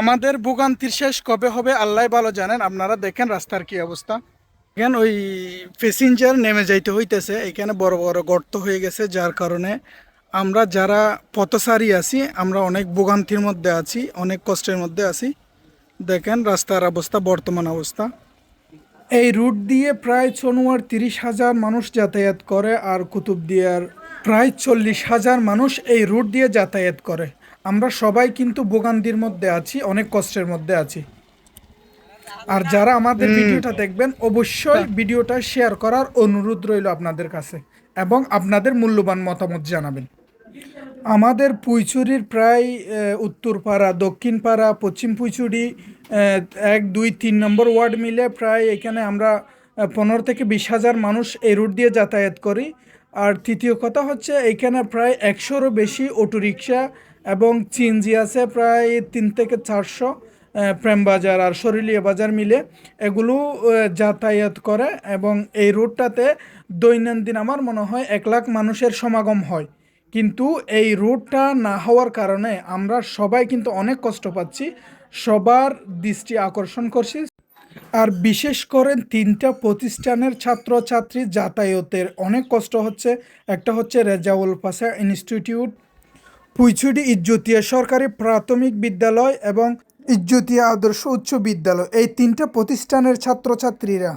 আমাদের ভোগান্তির শেষ কবে হবে আল্লাহ ভালো জানেন। আপনারা দেখেন রাস্তার কি অবস্থা। এখানে ওই প্যাসেঞ্জার নেমে যাইতে হইতেছে। এখানে বড় বড় গর্ত হয়ে গেছে, যার কারণে আমরা যারা পথসারি আছি, আমরা অনেক ভোগান্তির মধ্যে আছি, অনেক কষ্টের মধ্যে আছি। দেখেন রাস্তার অবস্থা, বর্তমান অবস্থা। এই রুট দিয়ে প্রায় চনুয়ার তিরিশ হাজার মানুষ যাতায়াত করে, আর কুতুবদিয়ার প্রায় চল্লিশ হাজার মানুষ এই রুট দিয়ে যাতায়াত করে। আমরা সবাই কিন্তু ভোগান্তির মধ্যে আছি অনেক কষ্টের মধ্যে আছি। আর যারা আমাদের ভিডিওটা দেখবেন অবশ্যই ভিডিওটা শেয়ার করার অনুরোধ রইল আপনাদের কাছে এবং আপনাদের মূল্যবান মতামত জানাবেন। আমাদের পুইচুরির প্রায় আহ, উত্তরপাড়া দক্ষিণপাড়া পশ্চিম পুইচুরি এক দুই তিন নম্বর ওয়ার্ড মিলে প্রায় এখানে আমরা পনেরো থেকে বিশ হাজার মানুষ এই রুট দিয়ে যাতায়াত করি। আর তৃতীয় কথা হচ্ছে এখানে প্রায় একশোরও বেশি অটোরিকশা এবং চিনজি আছে প্রায় তিন থেকে চারশো প্রেম বাজার আর শরীলিয়া বাজার মিলে এগুলো যাতায়াত করে এবং এই রুটটাতে দৈনন্দিন আমার মনে হয় এক লাখ মানুষের সমাগম হয়। কিন্তু এই রুটটা না হওয়ার কারণে আমরা সবাই কিন্তু অনেক কষ্ট পাচ্ছি, সবার দৃষ্টি আকর্ষণ করছি। আর বিশেষ করে তিনটা প্রতিষ্ঠানের ছাত্রছাত্রী যাতায়াতের অনেক কষ্ট হচ্ছে। একটা হচ্ছে রেজাউল পাশা ইনস্টিটিউট পুইছুডি ইজ্জতিয়া সরকারি প্রাথমিক বিদ্যালয় এবং ইজ্জতিয়া আদর্শ উচ্চ বিদ্যালয়। এই তিনটা প্রতিষ্ঠানের ছাত্রছাত্রীরা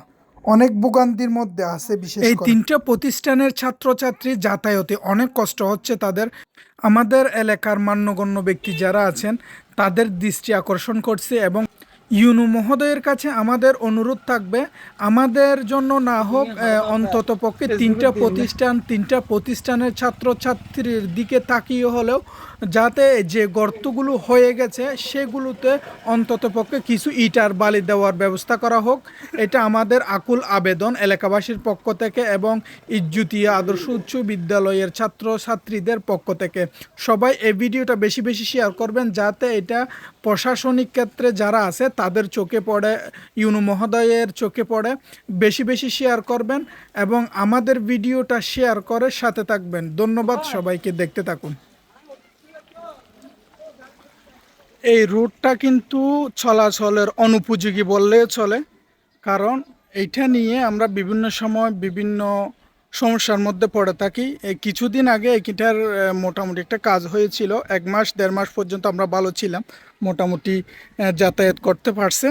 অনেক ভোগান্তির মধ্যে আছে বিশেষ এই তিনটা প্রতিষ্ঠানের ছাত্রছাত্রী যাতায়াতে অনেক কষ্ট হচ্ছে তাদের। আমাদের এলাকার মান্যগণ্য ব্যক্তি যারা আছেন তাদের দৃষ্টি আকর্ষণ করছে এবং ইউনু মহোদয়ের কাছে আমাদের অনুরোধ থাকবে। আমাদের জন্য না হোক অন্তত পক্ষে তিনটা প্রতিষ্ঠান, তিনটা প্রতিষ্ঠানের ছাত্রছাত্রীর দিকে তাকিয়ে হলেও যাতে যে গর্তগুলো হয়ে গেছে, সেগুলোতে অন্তত পক্ষে কিছু ইটার বালি দেওয়ার ব্যবস্থা করা হোক। এটা আমাদের আকুল আবেদন এলাকাবাসীর পক্ষ থেকে এবং ইজ্জুতিয়া আদর্শ উচ্চ বিদ্যালয়ের ছাত্রছাত্রীদের পক্ষ থেকে। সবাই এই ভিডিওটা বেশি বেশি শেয়ার করবেন যাতে এটা প্রশাসনিক ক্ষেত্রে যারা আছে, তাদের চোখে পড়ে, ইউনু মহোদয়ের চোখে পড়ে। বেশি বেশি শেয়ার করবেন এবং আমাদের ভিডিওটা শেয়ার করে সাথে থাকবেন। ধন্যবাদ সবাইকে, দেখতে থাকুন। এই রুটটা কিন্তু চলাচলের অনুপযোগী বললে চলে। কারণ এইটা নিয়ে আমরা বিভিন্ন সময় বিভিন্ন সমস্যার মধ্যে পড়ে থাকি। এই কিছুদিন আগে এইটার মোটামুটি একটা কাজ হয়েছিল। এক মাস, দেড় মাস পর্যন্ত আমরা ভালো ছিলাম। মোটামুটি যাতায়াত করতে পারছে।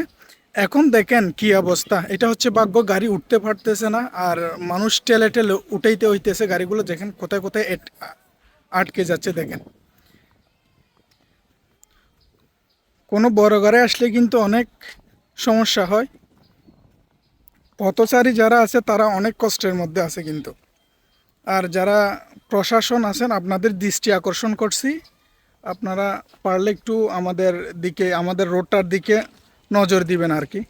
এখন দেখেন কি অবস্থা। এটা হচ্ছে ভাগ্য, গাড়ি উঠতে পারতেছে না। আর মানুষ টেলে টেলে উঠাইতে হইতেছে গাড়িগুলো। দেখেন কোথায় কোথায় আটকে যাচ্ছে দেখেন। কোনো বড় ঘরে আসলে কিন্তু অনেক সমস্যা হয়। পথচারী যারা আছে, তারা অনেক কষ্টের মধ্যে আছে কিন্তু। আর যারা প্রশাসন আছেন, আপনাদের দৃষ্টি আকর্ষণ করছি। আপনারা পারলে একটু আমাদের দিকে, আমাদের রোডটার দিকে নজর দিবেন আর কি।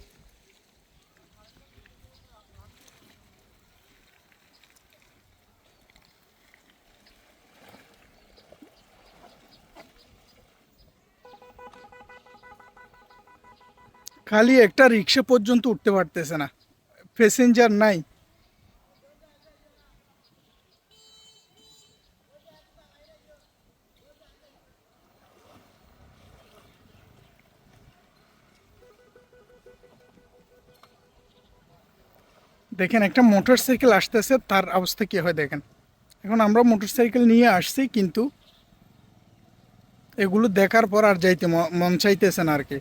খালি একটা রিক্সা পর্যন্ত উঠতে পারতেছে না। প্যাসেঞ্জার নাই। দেখেন, একটা মোটর সাইকেল আসতেছে, তার অবস্থা কি হয় দেখেন। এখন আমরা মোটর সাইকেল নিয়ে আসছি, কিন্তু এগুলো দেখার পর আর যাইতে মন চাইতেছে না আর কি।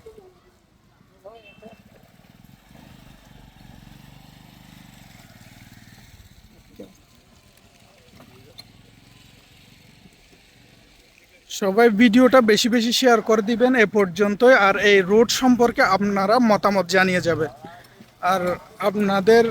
সবাই ভিডিওটা বেশি বেশি শেয়ার করে দিবেন এ পর্যন্তই। আর এই রোড সম্পর্কে আপনারা মতামত জানিয়ে যাবে আর আপনাদের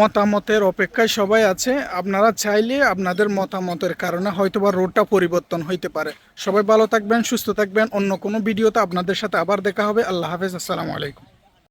মতামতের অপেক্ষায় সবাই আছে। আপনারা চাইলে আপনাদের মতামতের কারণে হয়তোবা রোডটা পরিবর্তন হইতে পারে। সবাই ভালো থাকবেন, সুস্থ থাকবেন। অন্য কোনো ভিডিওতে আপনাদের সাথে আবার দেখা হবে। আল্লাহ হাফেজ। আসসালামু আলাইকুম।